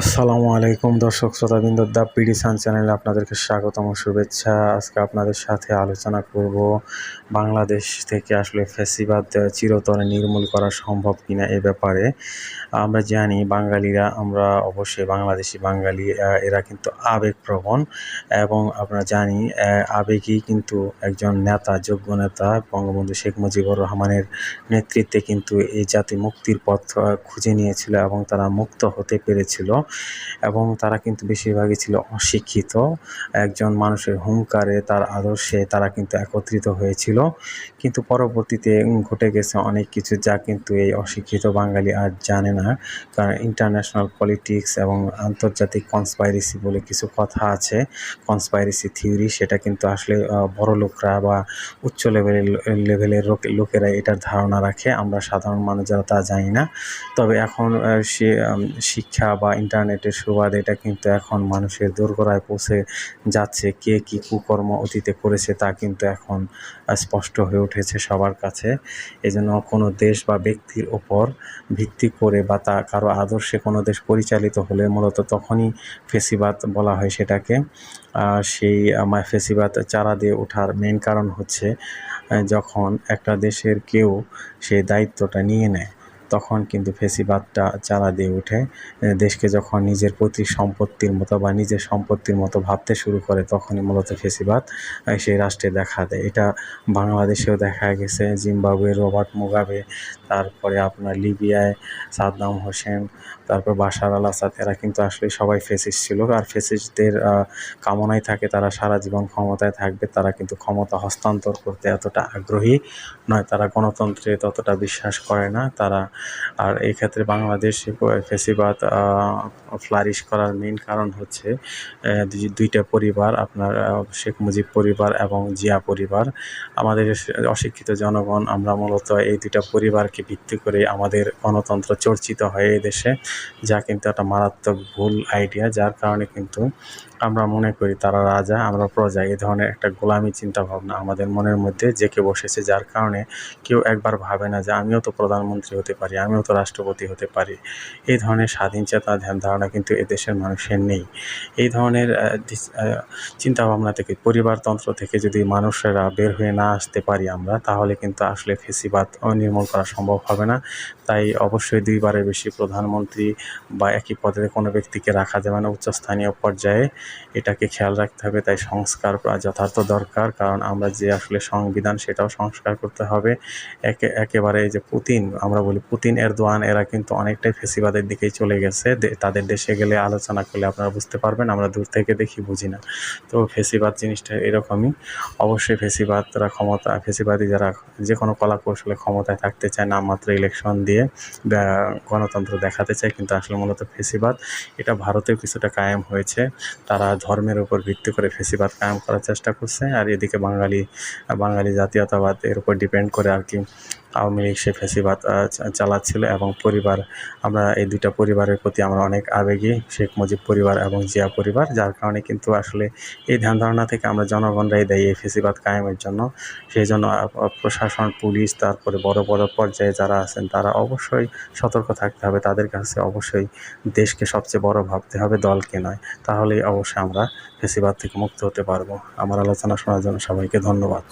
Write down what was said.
আসসালামু আলাইকুম দর্শক শ্রোতাবৃন্দ, দ্য পিডি সান চ্যানেলে আপনাদেরকে স্বাগতম, শুভেচ্ছা। আজকে আপনাদের সাথে আলোচনা করব বাংলাদেশ থেকে আসলে ফ্যাসিবাদ চিরতরে নির্মূল করা সম্ভব কিনা এ ব্যাপারে। আমরা জানি বাঙালিরা, আমরা অবশ্যই বাংলাদেশি বাঙালি এরা কিন্তু আবেগপ্রবণ এবং আমরা জানি আবেগই কিন্তু একজন নেতা, যোগ্য নেতা, বঙ্গবন্ধু শেখ মুজিবুর রহমানের নেতৃত্বে কিন্তু এই জাতি মুক্তির পথ খুঁজে নিয়েছিল এবং তারা মুক্ত হতে পেরেছিল। এবং তারা কিন্তু বেশিরভাগই ছিল অশিক্ষিত। একজন মানুষের হুঙ্কারে তার আদর্শে তারা কিন্তু একত্রিত হয়েছিল। কিন্তু পরবর্তীতে ঘটে গেছে অনেক কিছু যা কিন্তু এই অশিক্ষিত বাঙালি আর জানে না। কারণ ইন্টারন্যাশনাল পলিটিক্স এবং আন্তর্জাতিক কনস্পাইরেসি বলে কিছু কথা আছে। কনস্পাইরেসি থিওরি সেটা কিন্তু আসলে বড় লোকরা বা উচ্চ লেভেলের লেভেলের লোকেরা এটার ধারণা রাখে। আমরা সাধারণ মানুষ যারা তা জানি না। তবে এখন সে শিক্ষা বা ইন্টারনেটের সুবাদ এটা কিন্তু এখন মানুষের দোরগোড়ায় পৌঁছে যাচ্ছে। কে কী কুকর্ম অতীতে করেছে তা কিন্তু এখন স্পষ্ট হয়ে উঠেছে সবার কাছে। এজন্য কোনো দেশ বা ব্যক্তির ওপর ভিত্তি করে বা তা কারও আদর্শে কোনো দেশ পরিচালিত হলে মূলত তখনই ফেসিবাদ বলা হয় সেটাকে। সেই ফেসিবাদ চারা দিয়ে ওঠার মেন কারণ হচ্ছে যখন একটা দেশের কেউ সেই দায়িত্বটা নিয়ে নেয় তখন কিন্তু ফেসিবাদটা চারা দিয়ে ওঠে। দেশকে যখন নিজের প্রতি সম্পত্তির মতো বা নিজের সম্পত্তির মতো ভাবতে শুরু করে, তখনই মূলত ফেসিবাদ সেই রাষ্ট্রে দেখা দেয়। এটা বাংলাদেশেও দেখা গেছে জিম্বাবুয়ে রবার্ট মুগাবে, তারপরে আপনার লিবিয়ায় সাদ্দাম হোসেন, তারপর বাশার আল আসাদ, এরা কিন্তু আসলে সবাই ফেসিস ছিল। আর ফেসিসদের কামনাই থাকে, তারা সারা জীবন ক্ষমতায় থাকবে, তারা কিন্তু ক্ষমতা হস্তান্তর করতে এতটা আগ্রহী নয়, তারা গণতন্ত্রে ততটা বিশ্বাস করে না, তারা আর এই ক্ষেত্রে বাংলাদেশ ফেসিবাদ ফ্লারিশ করার মেইন কারণ হচ্ছে দুইটা পরিবার, আপনার শেখ মুজিব পরিবার এবং জিয়া পরিবার। আমাদের অশিক্ষিত জনগণ, আমরা মূলত এই দুইটা পরিবারকে ভিত্তি করে আমাদের গণতন্ত্র চর্চিত হয় এই দেশে, যা কিন্তু একটা মারাত্মক ভুল আইডিয়া যার কারণে কিন্তু আমরা মনে করি তারা রাজা, আমরা প্রজা এই ধরনের একটা গোলামি চিন্তা ভাবনা আমাদের মনের মধ্যে জেঁকে বসেছে, যার কারণে কেউ একবার ভাবে না যে আমিও তো প্রধানমন্ত্রী হতে পারি। আমিও তো রাষ্ট্রপতি হতে পারি। এই ধরনের স্বাধীন চেতা ধ্যান ধারণা কিন্তু এদেশের মানুষের নেই। এই ধরনের চিন্তাভাবনা থেকে পরিবারতন্ত্র থেকে যদি মানুষেরা বের হয়ে না আসতে পারি আমরা, তাহলে কিন্তু আসলে ফেসিবাদ নির্মূল করা সম্ভব হবে না। তাই অবশ্যই দুইবারের বেশি প্রধানমন্ত্রী বা একই পদে কোনো ব্যক্তিকে রাখা যাবে না উচ্চস্থানীয় পর্যায়ে। এটাকে খেয়াল রাখতে হবে, তাই সংস্কার যথার্থ দরকার। কারণ আমরা যে আসলে সংবিধান, সেটাও সংস্কার করতে হবে। একে, একেবারে যে পুতিন, আমরা বলি পুতিন, এরদোয়ান, এরা কিন্তু অনেকটাই ফেসিবাদের দিকেই চলে গেছে। তাদের দেশে গেলে আলোচনা করলে আপনারা বুঝতে পারবেন, আমরা দূর থেকে দেখি, বুঝি না। তো ফেসিবাদ জিনিসটা এরকমই। অবশ্যই ফেসিবাদরা ক্ষমতা, ফেসিবাদী যারা যে কোনো কলা কৌশলে ক্ষমতায় থাকতে চায়, নামমাত্র ইলেকশন দিয়ে গণতন্ত্র দেখাতে চায়, কিন্তু আসলে মূলত ফেসিবাদ। এটা ভারতেও কিছুটা কায়েম হয়েছে। তারা ধর্মের উপর ভিত্তি করে ফেসিবাদ কায়েম করার চেষ্টা করছে, আর এদিকে বাঙালি বাঙালি জাতীয়তাবাদ এর উপর ডিপেন্ড করে আর কি আওয়ামী লীগ সে ফেসিবাদ চালাচ্ছিল এবং পরিবার, আমরা এই দুইটা পরিবারের প্রতি আমরা অনেক আবেগী, শেখ মুজিব পরিবার এবং জিয়া পরিবার, যার কারণে কিন্তু আসলে এই ধ্যান ধারণা থেকে আমরা জনগণরাই দেয় এই ফেসিবাদ কায়েমের জন্য। সেই জন্য প্রশাসন, পুলিশ, তারপরে বড় বড় পর্যায়ে যারা আছেন, তারা অবশ্যই সতর্ক থাকতে হবে। তাদের কাছে অবশ্যই দেশকে সবচেয়ে বড় ভাবতে হবে, দলকে নয়। তাহলেই অবশ্যই আমরা ফেসিবাদ থেকে মুক্ত হতে পারব। আমার আলোচনা শোনার জন্য সবাইকে ধন্যবাদ।